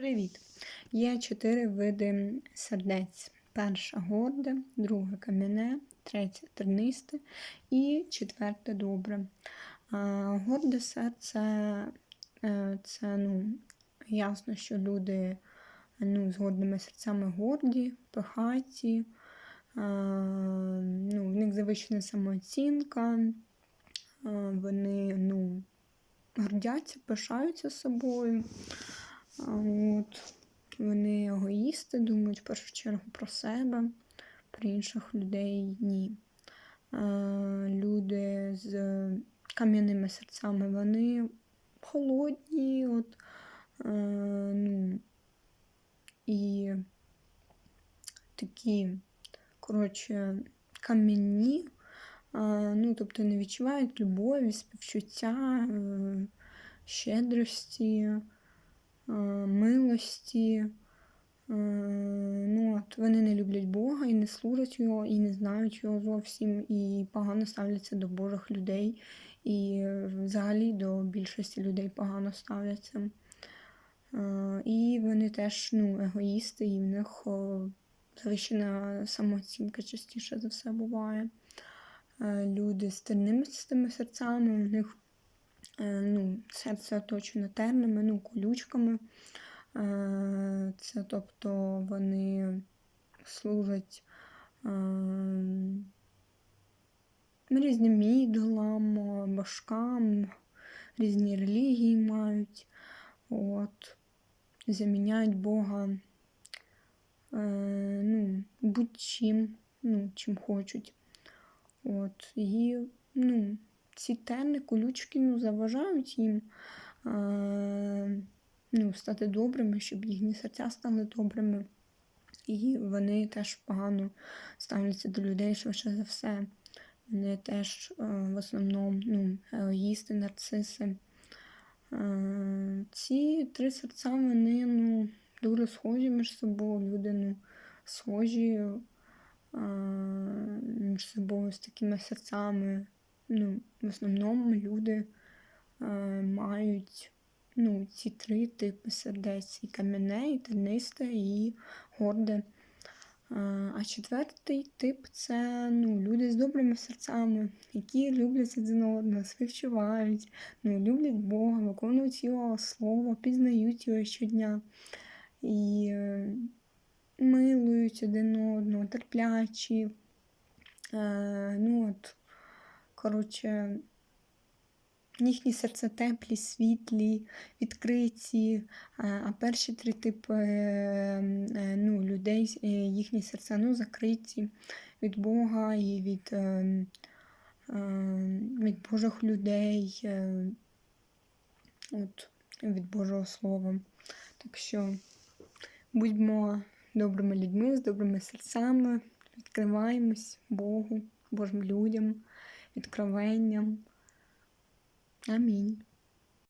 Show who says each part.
Speaker 1: Привіт! Є чотири види сердець. Перша горде, друге кам'яне, третє тернисте і четверте добре. Горде серце е, це ну, ясно, що люди ну, з гордими серцями горді, пихаті, ну, в них завищена самооцінка, вони ну, гордяться, пишаються собою. От. Вони егоїсти, думають в першу чергу про себе, про інших людей ні. Люди з кам'яними серцями, вони холодні, от, ну, і такі, коротше, кам'яні, ну, тобто не відчувають любові, співчуття, е, щедрості милості. Ну, от, Вони не люблять Бога і не служать його, і не знають його зовсім, і погано ставляться до Божих людей, і взагалі до більшості людей погано ставляться. І вони теж ну, егоїсти, і в них завищена самооцінка частіше за все буває. Люди з терними серцями, в них Е, ну, серце оточено тернами, ну, колючками. Е, це тобто вони служать е, різним ідолам, башкам, різні релігії мають, от, заміняють Бога ну, будь-чим, ну, чим хочуть. От, І, ну, ці терни, колючки ну, заважають їм а, ну, стати добрими, щоб їхні серця стали добрими. І вони теж погано ставляться до людей швидше за все. Вони теж в основному ну, егоїсти, нарциси. Ці три серця вони ну, дуже схожі між собою. Люди ну, схожі між собою з такими серцями ну, в основному люди е, мають ну, ці три типи сердець: і кам'яне, і тернисте, і горде. Е, а четвертий тип це ну, люди з добрими серцями, які люблять один одного, співчувають, ну, люблять Бога, виконують його слово, пізнають його щодня і е, милують один одного, терплячі. Е, ну, от, Коротше, їхні серця теплі, світлі, відкриті. А перші три типи е, ну, людей, е, їхні серця ну, закриті від Бога і від е, від Божих людей, от, від Божого Слова. Так що будьмо добрими людьми, з добрими серцями, відкриваємось Богу, Божим людям відкровенням. Амінь.